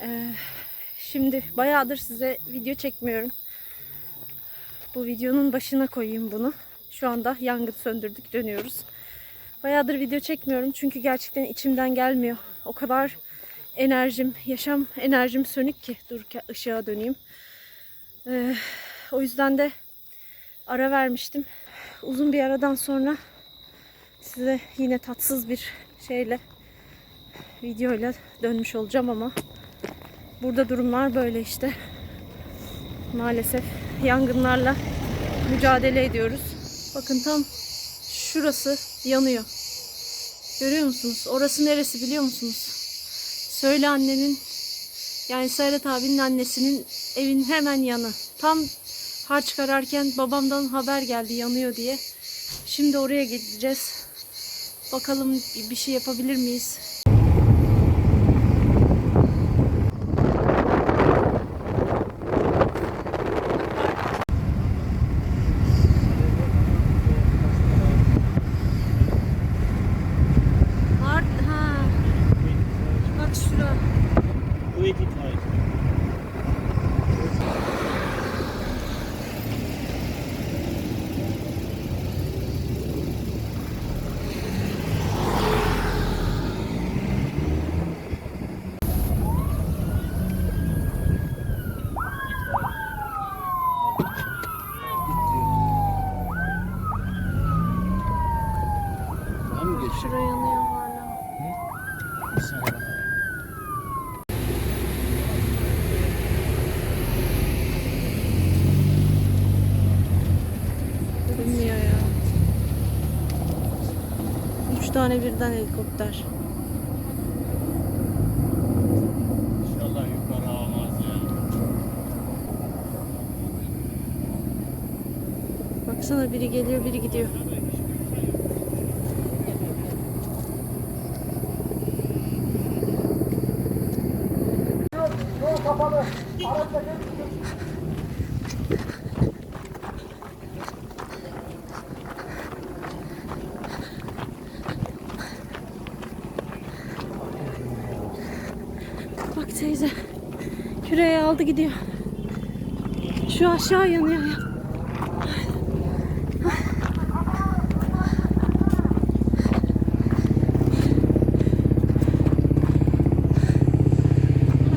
Ee, şimdi bayağıdır size video çekmiyorum. Bu videonun başına koyayım bunu. Şu anda yangın söndürdük dönüyoruz. Bayağıdır video çekmiyorum çünkü gerçekten içimden gelmiyor. O kadar enerjim, yaşam enerjim sönük ki. Dur ki ışığa döneyim. Ee, o yüzden de ara vermiştim. Uzun bir aradan sonra size yine tatsız bir şeyle videoyla dönmüş olacağım ama burada durumlar böyle işte. Maalesef yangınlarla mücadele ediyoruz. Bakın tam şurası yanıyor. Görüyor musunuz? Orası neresi biliyor musunuz? Söyle annenin yani Serhat abinin annesinin evin hemen yanı. Tam harç kararken babamdan haber geldi yanıyor diye. Şimdi oraya gideceğiz. Bakalım bir şey yapabilir miyiz? Var ha. Bak şura. Wait it out. Tamam mı geçti? Şura yanıyor hala. Bir saniye bakalım. Görünmüyor ya. Üç tane birden helikopter. İnşallah yukarı almaz ya. Baksana biri geliyor biri gidiyor. Bak gidiyor. Şu aşağı yanıyor ya.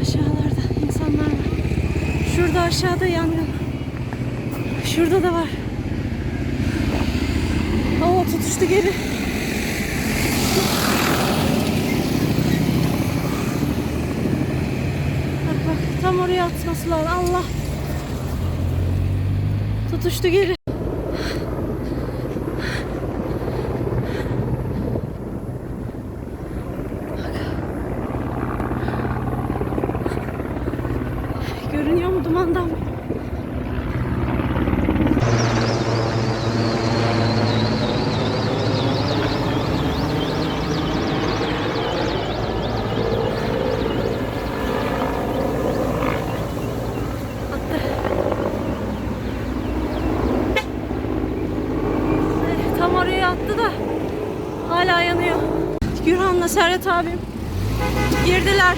Aşağılarda insanlar var. Şurada aşağıda yangın. Şurada da var. Oo tutuştu geri. Bak bak lazım. Allah. Tutuştu geri. Görünüyor mu dumandan? Attı. Eh, Tam oraya attı da hala yanıyor. Gürhan'la Serhat abim girdiler.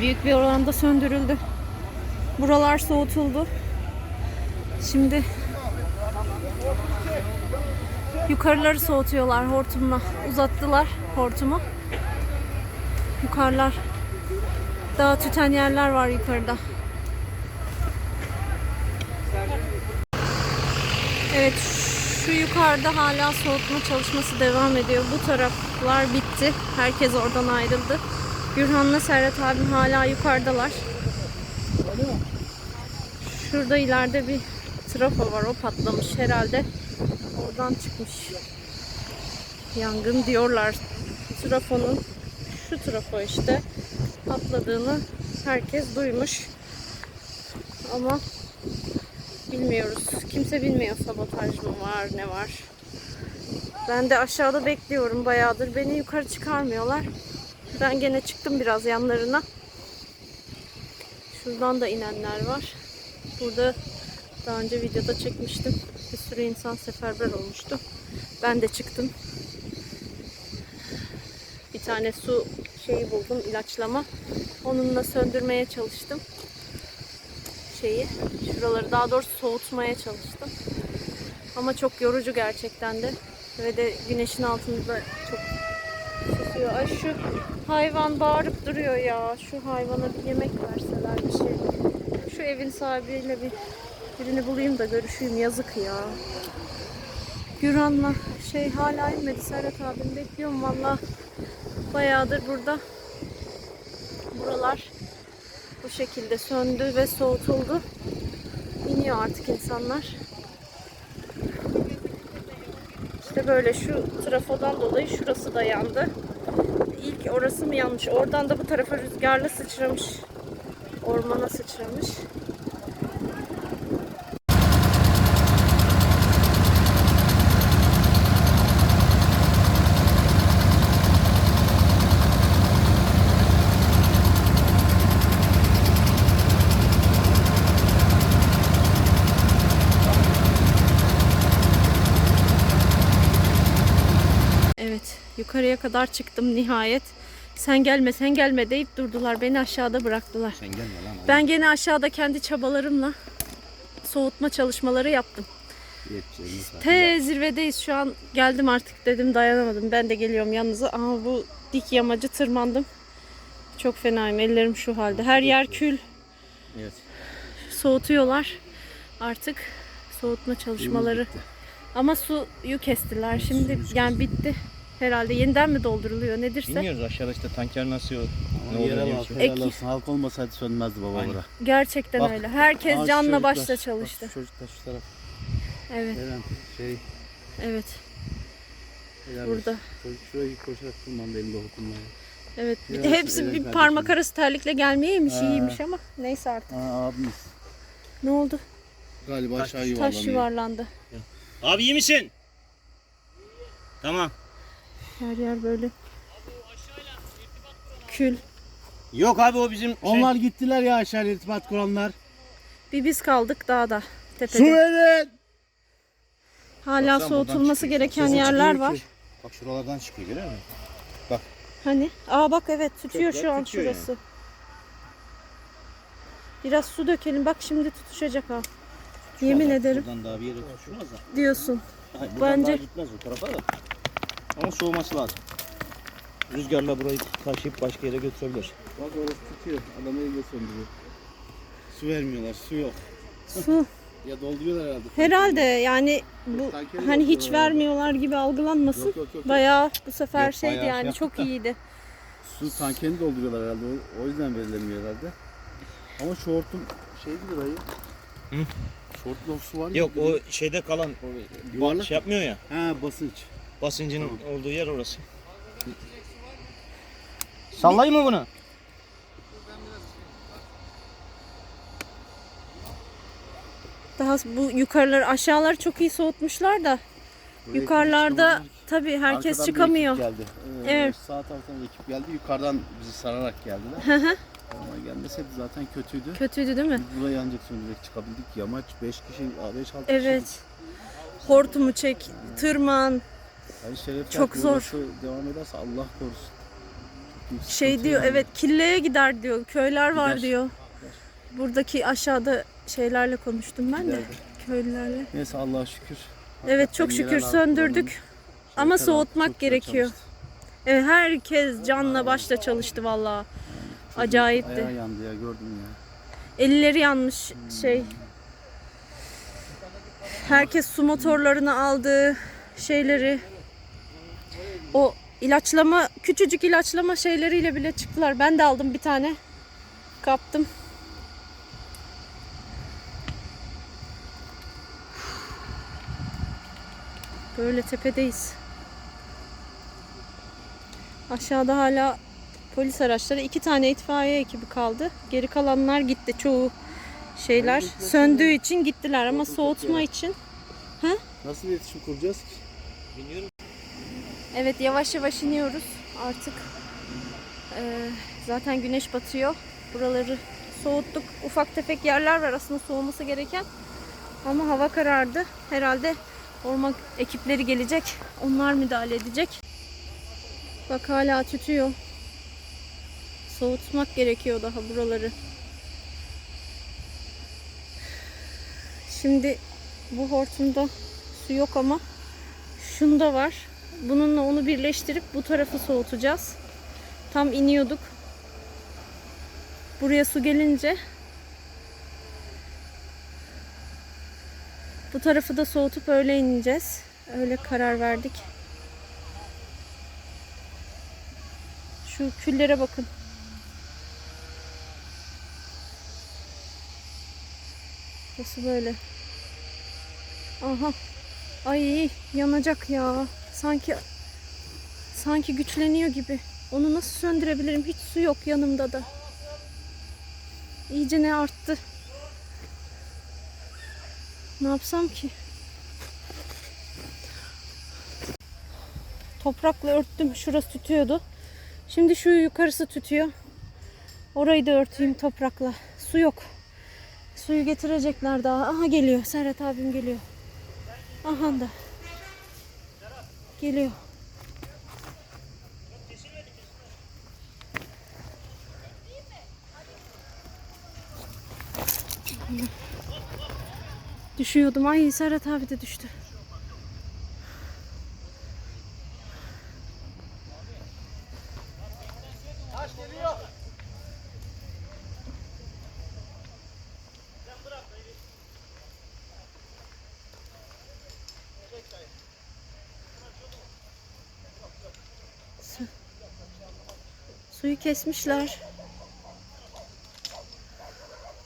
Büyük bir oranda söndürüldü. Buralar soğutuldu. Şimdi yukarıları soğutuyorlar hortumla. Uzattılar hortumu. Yukarılar. Daha tüten yerler var yukarıda. Evet şu yukarıda hala soğutma çalışması devam ediyor. Bu taraflar bitti. Herkes oradan ayrıldı. Gürhan'la Serhat abim hala yukarıdalar. Şurada ileride bir trafo var. O patlamış herhalde. Oradan çıkmış. Yangın diyorlar. Trafonun şu trafo işte patladığını herkes duymuş. Ama bilmiyoruz. Kimse bilmiyor sabotaj mı var ne var. Ben de aşağıda bekliyorum bayağıdır. Beni yukarı çıkarmıyorlar. Ben gene çıktım biraz yanlarına. Şuradan da inenler var. Burada daha önce videoda çekmiştim. Bir sürü insan seferber olmuştu. Ben de çıktım. Bir tane su şeyi buldum, ilaçlama. Onunla söndürmeye çalıştım. Şeyi, şuraları daha doğrusu soğutmaya çalıştım. Ama çok yorucu gerçekten de. Ve de güneşin altında çok susuyor. Ay şu hayvan bağırıp duruyor ya. Şu hayvana bir yemek verseler bir şey. Şu evin sahibiyle bir birini bulayım da görüşeyim. Yazık ya. Güran'la şey hala inmedi. Serhat abim bekliyorum valla. Bayağıdır burada. Buralar bu şekilde söndü ve soğutuldu. İniyor artık insanlar. İşte böyle şu trafodan dolayı şurası da yandı. İlk orası mı yanmış? Oradan da bu tarafa rüzgarla sıçramış. Ormana sıçramış. Evet, yukarıya kadar çıktım nihayet. Sen gelme, sen gelme deyip durdular. Beni aşağıda bıraktılar. Sen gelme lan. Ben gene aşağıda kendi çabalarımla soğutma çalışmaları yaptım. Te zirvedeyiz şu an. Geldim artık dedim dayanamadım. Ben de geliyorum yanınıza. Ama bu dik yamacı tırmandım. Çok fenayım. Ellerim şu halde. Her yer kül. Evet. Soğutuyorlar. Artık soğutma çalışmaları. Ama suyu kestiler. Şimdi yani bitti. Herhalde yeniden mi dolduruluyor nedirse. Bilmiyoruz aşağıda işte tanker nasıl. Ne Ne olur yere diye bir bak. şey. Helal Ek- olsun. Halk olmasaydı sönmezdi baba Aynen. bura. Gerçekten Bak. öyle. Herkes Aa, canla çocuklar. başla Bak, çalıştı. Çocuklar şu taraf. Evet, Eren şey. evet. helal Burada. olsun. Çocuk şurayı koşarak tırmandı elinde hortumla. Evet. Bir hepsi bir kardeşim. parmak arası terlikle gelmeyeymiş, Ha. iyiymiş ama neyse artık. Aa abimiz. Ne oldu? Galiba aşağı Taş yuvarlandı. Abi iyi misin? Tamam. Her yer böyle. Kül. Yok abi o bizim şey. Onlar gittiler ya aşağı irtibat kuranlar. Bir biz kaldık dağda, Su tepede. verin. Hala Baksana soğutulması gereken Sesi yerler var. ki. Bak şuralardan çıkıyor görüyor musun? Hani? Aa bak evet tutuyor Kökler şu an tutuyor şurası. Biraz su dökelim. Bak şimdi tutuşacak ha. Yemin ederim Buradan daha bir yere tutuşmaz da. diyorsun. Hayır, Bence- daha gitmez o tarafa da. Ama soğuması lazım. Rüzgarla burayı taşıyıp başka yere götürebilir. Bak orası tutuyor. Adam elle söndürüyor. Su vermiyorlar. Su yok. Su. Ya dolduruyorlar herhalde. Herhalde yani bu Tankeri hani hiç dolduruyorlar. vermiyorlar gibi algılanmasın. Yok yok yok. yok. Bayağı bu sefer Yok, şeydi bayağı şey yani yaptık çok iyiydi. Su tankerini dolduruyorlar herhalde. O, yüzden verilemiyor herhalde. Ama şortun şey gibi dayı. Hı? Şortun su var Yok ya, o şeyde kalan yuvarlak. şey yapmıyor ya. Ha basınç. Basıncın olduğu yer orası. Sallayayım mı bunu? Daha bu yukarıları aşağıları çok iyi soğutmuşlar da Buraya yukarılarda tabii herkes Arkadan bir çıkamıyor. ekip geldi. Ee, Evet. Sağ taraftan bir ekip geldi. Yukarıdan bizi sararak geldiler. Hı hı. Ama gelmeseydi zaten kötüydü. Kötüydü değil mi? Biz buraya ancak söndürerek çıkabildik. Yamaç 5 kişi, 5-6 kişi. Evet. Hortumu çek, tırman, Yani şeref Çok zor. Devam ederse Allah korusun. Şey diyor yani. evet killeye gider diyor. Köyler var Gider. diyor. Buradaki aşağıda şeylerle konuştum ben de. Giderdi. Köylülerle. Neyse Allah'a şükür. Evet Hakikaten çok şükür söndürdük. Ama soğutmak gerekiyor. çalıştı. Evet, herkes canla başla çalıştı vallahi. Çocuğun Acayipti. Ayağı yandı ya gördüm ya. Elleri yanmış şey. Herkes su motorlarını aldı. Şeyleri. O ilaçlama, küçücük ilaçlama şeyleriyle bile çıktılar. Ben de aldım bir tane. Kaptım. Böyle tepedeyiz. Aşağıda hala polis araçları. iki tane itfaiye ekibi kaldı. Geri kalanlar gitti. Çoğu şeyler söndüğü için gittiler ama soğutma için. Nasıl iletişim kuracağız ki? Bilmiyorum. Evet yavaş yavaş iniyoruz artık. Ee, zaten güneş batıyor. Buraları soğuttuk. Ufak tefek yerler var aslında soğuması gereken. Ama hava karardı. Herhalde orman ekipleri gelecek. Onlar müdahale edecek. Bak hala tütüyor. Soğutmak gerekiyor daha buraları. Şimdi bu hortumda su yok ama şunda var. Bununla onu birleştirip bu tarafı soğutacağız. Tam iniyorduk. Buraya su gelince bu tarafı da soğutup öyle ineceğiz. Öyle karar verdik. Şu küllere bakın. Nasıl böyle? Aha. Ay yanacak ya. Sanki sanki güçleniyor gibi. Onu nasıl söndürebilirim? Hiç su yok yanımda da. İyice ne arttı. Ne yapsam ki? Toprakla örttüm. Şurası tütüyordu. Şimdi şu yukarısı tütüyor. Orayı da örteyim toprakla. Su yok. Suyu getirecekler daha. Aha geliyor. Serhat abim geliyor. Aha da. Geliyor. Düşüyordum. Ay Serhat abi de düştü. Su- Suyu kesmişler.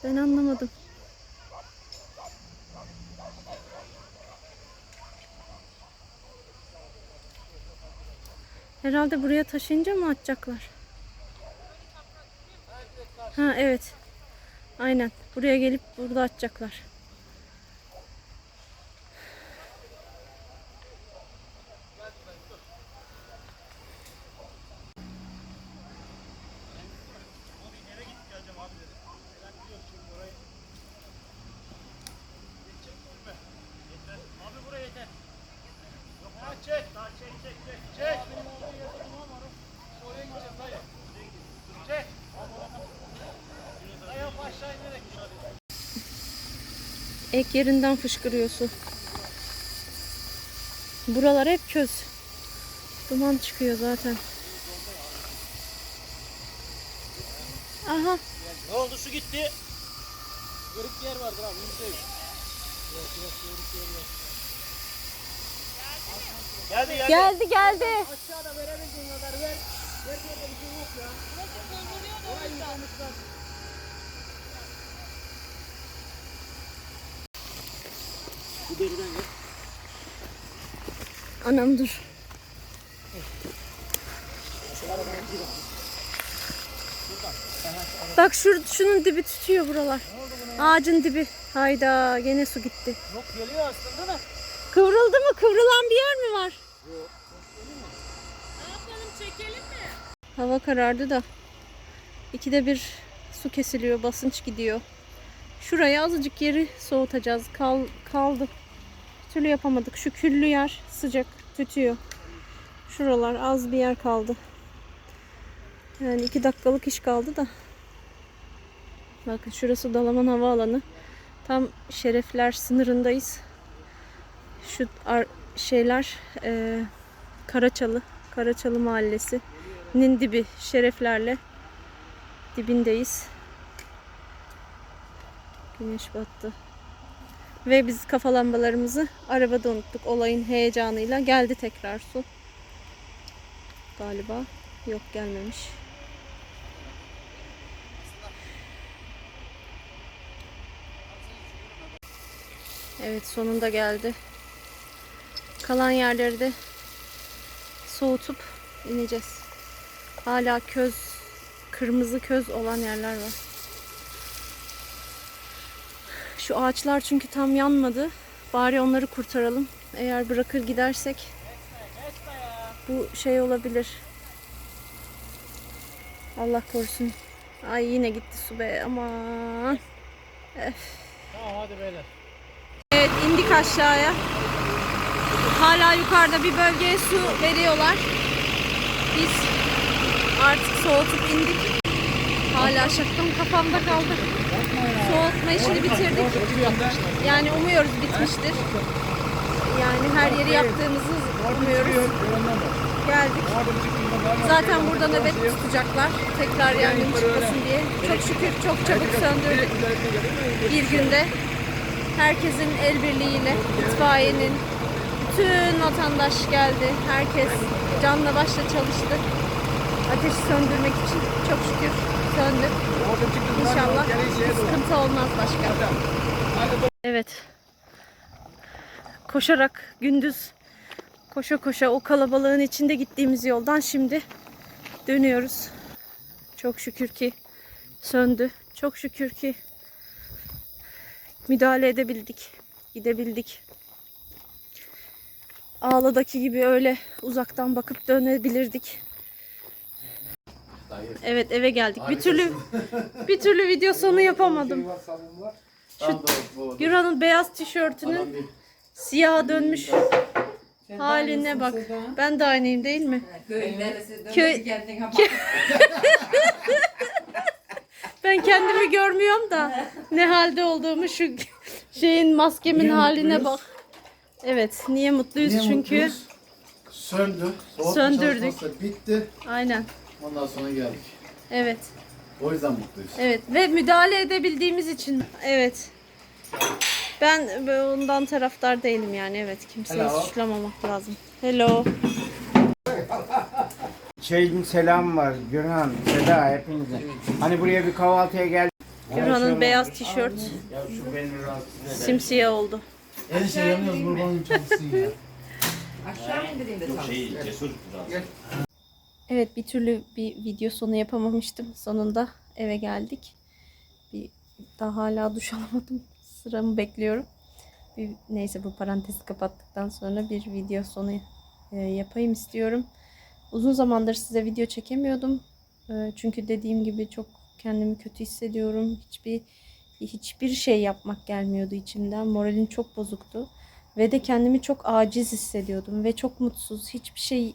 Ben anlamadım. Herhalde buraya taşıyınca mı atacaklar? Ha evet. Aynen. Buraya gelip burada atacaklar. Ek yerinden fışkırıyor su. Buralar hep köz. Duman çıkıyor zaten. Aha Ne oldu su gitti. Bir yer vardır abi. Yüzde yüz. Geldi geldi. geldi geldi. Aşağıda verebildiğin kadar ver. Ver diye bir şey yok ya. Orayı yıkamışlar. Bu deriden ver. Anam dur. Bak şur, şunun dibi tutuyor buralar. Ağacın dibi. Hayda gene su gitti. Yok geliyor aslında da. Kıvrıldı mı? Kıvrılan bir yer mi var? Hava karardı da. İkide bir su kesiliyor, basınç gidiyor. Şuraya azıcık yeri soğutacağız. Kal, kaldı. Türlü yapamadık. Şu küllü yer sıcak, tütüyor. Şuralar az bir yer kaldı. Yani iki dakikalık iş kaldı da. Bakın şurası Dalaman Havaalanı. Tam şerefler sınırındayız. Şu şeyler e, Karaçalı, Karaçalı Mahallesi'nin dibi şereflerle dibindeyiz. Güneş battı. Ve biz kafa lambalarımızı arabada unuttuk. Olayın heyecanıyla geldi tekrar su. Galiba yok gelmemiş. Evet sonunda geldi. Kalan yerleri de soğutup ineceğiz. Hala köz, kırmızı köz olan yerler var. Şu ağaçlar çünkü tam yanmadı. Bari onları kurtaralım. Eğer bırakır gidersek bu şey olabilir. Allah korusun. Ay yine gitti su be aman. Tamam hadi beyler. Evet indik aşağıya. Hala yukarıda bir bölgeye su veriyorlar. Biz artık soğutup indik. Hala şaktım kafamda kaldı. Soğutma işini bitirdik. Yani umuyoruz bitmiştir. Yani her yeri yaptığımızı umuyoruz. Geldik. Zaten burada nöbet tutacaklar. Tekrar yangın çıkmasın diye. Çok şükür çok çabuk söndürdük. Bir günde herkesin el birliğiyle itfaiyenin bütün vatandaş geldi. Herkes canla başla çalıştı. Ateşi söndürmek için çok şükür söndü. İnşallah sıkıntı olmaz başka. Evet. Koşarak gündüz koşa koşa o kalabalığın içinde gittiğimiz yoldan şimdi dönüyoruz. Çok şükür ki söndü. Çok şükür ki müdahale edebildik. Gidebildik. Ağladaki gibi öyle uzaktan bakıp dönebilirdik. Evet eve geldik. Bir türlü bir türlü video sonu yapamadım. Şu Gürhan'ın beyaz tişörtünün siyaha dönmüş haline bak. Ben de aynıyım değil mi? Köy-. Ben kendimi görmüyorum da ne halde olduğumu şu şeyin maskemin haline bak. Evet, niye mutluyuz? Niye Çünkü mutluyuz? Söndü. Soğutma Söndürdük. Bitti. aynen. Ondan sonra geldik. Evet. O yüzden mutluyuz. Evet ve müdahale edebildiğimiz için evet. Ben ondan taraftar değilim yani evet kimseyi Hello. suçlamamak lazım. Hello. Şeyin selam var Gürhan, Seda hepinize. Hani buraya bir kahvaltıya geldik. Gürhan'ın beyaz tişört Ya şu beni rahatsız eder. simsiyah oldu. En şey yanıyoruz kurbanın çalışsın ya. Aşağı indireyim de tam. Şey cesur biraz. Evet bir türlü bir video sonu yapamamıştım. Sonunda eve geldik. Bir daha hala duş alamadım. Sıramı bekliyorum. Bir, neyse bu parantezi kapattıktan sonra bir video sonu e, yapayım istiyorum. Uzun zamandır size video çekemiyordum. E, çünkü dediğim gibi çok kendimi kötü hissediyorum. Hiçbir hiçbir şey yapmak gelmiyordu içimden. Moralim çok bozuktu. Ve de kendimi çok aciz hissediyordum ve çok mutsuz. Hiçbir şey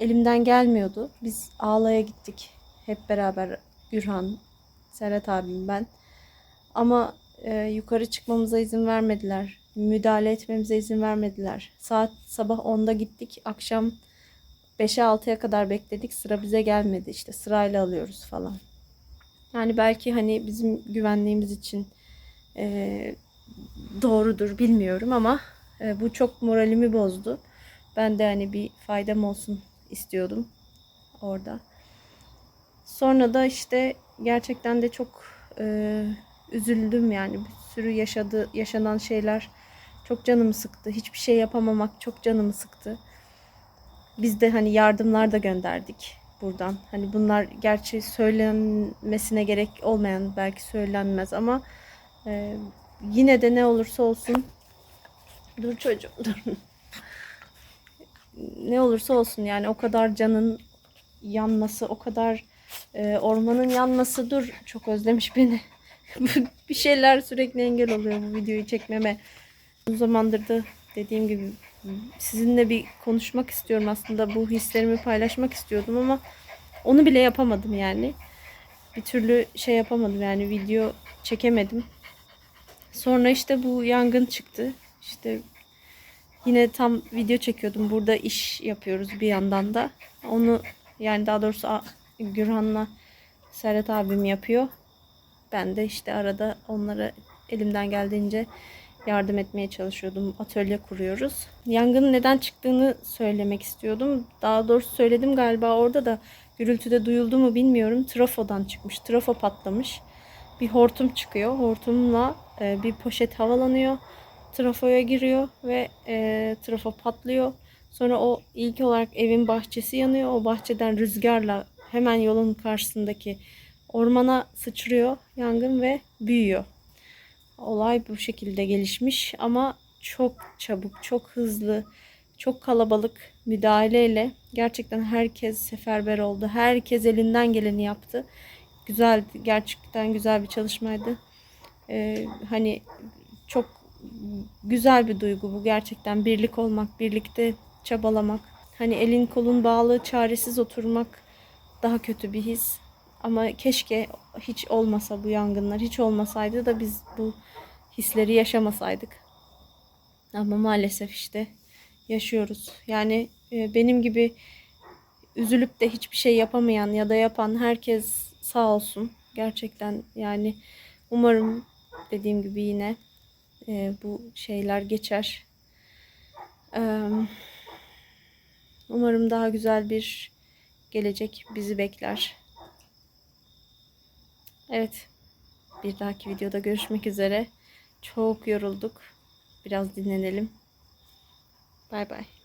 elimden gelmiyordu. Biz ağlaya gittik hep beraber Gürhan, Serhat abim ben. Ama e, yukarı çıkmamıza izin vermediler. Müdahale etmemize izin vermediler. Saat sabah 10'da gittik. Akşam 5'e 6'ya kadar bekledik. Sıra bize gelmedi. İşte sırayla alıyoruz falan. Yani belki hani bizim güvenliğimiz için e, doğrudur bilmiyorum ama e, bu çok moralimi bozdu. Ben de hani bir faydam olsun istiyordum orada. Sonra da işte gerçekten de çok e, üzüldüm yani bir sürü yaşadı yaşanan şeyler çok canımı sıktı. Hiçbir şey yapamamak çok canımı sıktı. Biz de hani yardımlar da gönderdik buradan. Hani bunlar gerçi söylenmesine gerek olmayan belki söylenmez ama e, yine de ne olursa olsun dur çocuğum dur. Ne olursa olsun yani o kadar canın yanması, o kadar e, ormanın yanması dur çok özlemiş beni. bir şeyler sürekli engel oluyor bu videoyu çekmeme. Bu zamandır da dediğim gibi sizinle bir konuşmak istiyorum aslında. Bu hislerimi paylaşmak istiyordum ama onu bile yapamadım yani. Bir türlü şey yapamadım yani video çekemedim. Sonra işte bu yangın çıktı. İşte yine tam video çekiyordum. Burada iş yapıyoruz bir yandan da. Onu yani daha doğrusu Gürhan'la Serhat abim yapıyor. Ben de işte arada onlara elimden geldiğince yardım etmeye çalışıyordum. Atölye kuruyoruz. Yangının neden çıktığını söylemek istiyordum. Daha doğrusu söyledim galiba orada da gürültüde duyuldu mu bilmiyorum. Trafodan çıkmış. Trafo patlamış. Bir hortum çıkıyor. Hortumla e, bir poşet havalanıyor. Trafoya giriyor ve e, trafo patlıyor. Sonra o ilk olarak evin bahçesi yanıyor. O bahçeden rüzgarla hemen yolun karşısındaki ormana sıçrıyor yangın ve büyüyor. Olay bu şekilde gelişmiş ama çok çabuk, çok hızlı, çok kalabalık müdahaleyle gerçekten herkes seferber oldu. Herkes elinden geleni yaptı. Güzeldi, gerçekten güzel bir çalışmaydı. Ee, hani çok güzel bir duygu bu gerçekten birlik olmak, birlikte çabalamak. Hani elin kolun bağlı, çaresiz oturmak daha kötü bir his. Ama keşke hiç olmasa bu yangınlar, hiç olmasaydı da biz bu hisleri yaşamasaydık. Ama maalesef işte yaşıyoruz. Yani e, benim gibi üzülüp de hiçbir şey yapamayan ya da yapan herkes sağ olsun. Gerçekten yani umarım dediğim gibi yine e, bu şeyler geçer. Eee, Umarım daha güzel bir gelecek bizi bekler. Evet. Bir dahaki videoda görüşmek üzere. Çok yorulduk. Biraz dinlenelim. Bay bay.